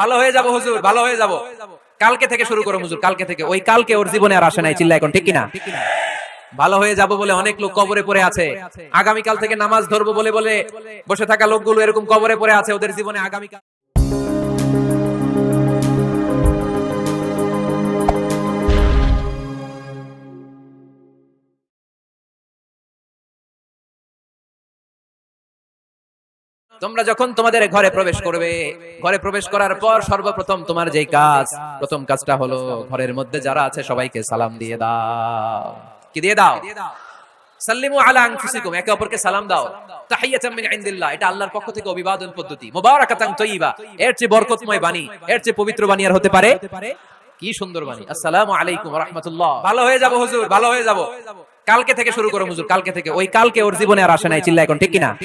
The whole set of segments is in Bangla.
ভালো হয়ে যাব, হুজুর, ভালো হয়ে যাব। কালকে থেকে শুরু করো, হুজুর, কালকে থেকে। ওই কালকে ওর জীবনে আর আসে নাই, চিল্লা এখন, ঠিক কিনা? ভালো হয়ে যাব বলে অনেক লোক কবরে পড়ে আছে। আগামীকাল থেকে নামাজ ধরবো বলে বলে বসে থাকা লোকগুলো এরকম কবরে পড়ে আছে, ওদের জীবনে আগামীকাল তোমরা যখন তোমাদের ঘরে প্রবেশ করবে, ঘরে প্রবেশ করার পর সর্বপ্রথম তোমার যেই কাজ, প্রথম কাজটা হলো ঘরের মধ্যে যারা আছে সবাইকে সালাম দিয়ে দাও। কি দিয়ে দাও? পবিত্র আর হতে পারে? কি ভালো হয়ে যাব হুজুর, ভালো হয়ে যাব। কালকে থেকে শুরু করো হুজুর, কালকে থেকে। ওই কালকে ওর জীবনে আর আসে নাই চিল্লা এখন ঠিক কিনা?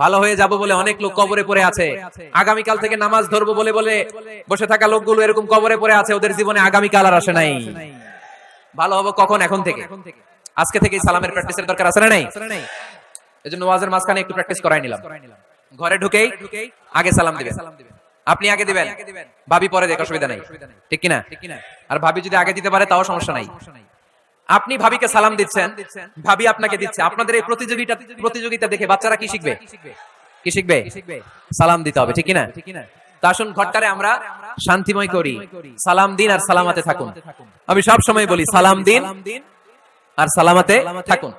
ভালো হয়ে যাব বলে অনেক লোক কবরে পড়ে আছে। আগামীকাল থেকে নামাজ ধরবো বলে বলে বসে থাকা লোকগুলো এরকম কবরে পড়ে আছে, ওদের জীবনে আগামীকাল আর আসে নাই। ভালো হব কখন? এখন থেকে। আজকে থেকে সালামের প্র্যাকটিসের দরকার আছে না নাই? এজন্য ওয়াজের মাঝখানে একটু প্র্যাকটিস করাই নিলাম। ঘরে ঢুকেই আগে সালাম দিবেন। আপনি আগে দিবেন। ভাবি পরে দেখ, অসুবিধা নাই। ঠিক কিনা? আর ভাবি যদি আগে দিতে পারে, তাও সমস্যা নাই। আপনি ভাবিকে সালাম দিচ্ছেন ভাবি আপনাকে দিচ্ছে। আপনাদের এই প্রতিযোগিতা প্রতিযোগিতা দেখে বাচ্চারা কি শিখবে? কি শিখবে? সালাম দিতে হবে ঠিক না তা আসুন ঘরটারে আমরা শান্তিময় করি। সালাম দিন আর সালামাতে থাকুন। আমি সব সময় বলি সালাম দিন আর সালামাতে থাকুন।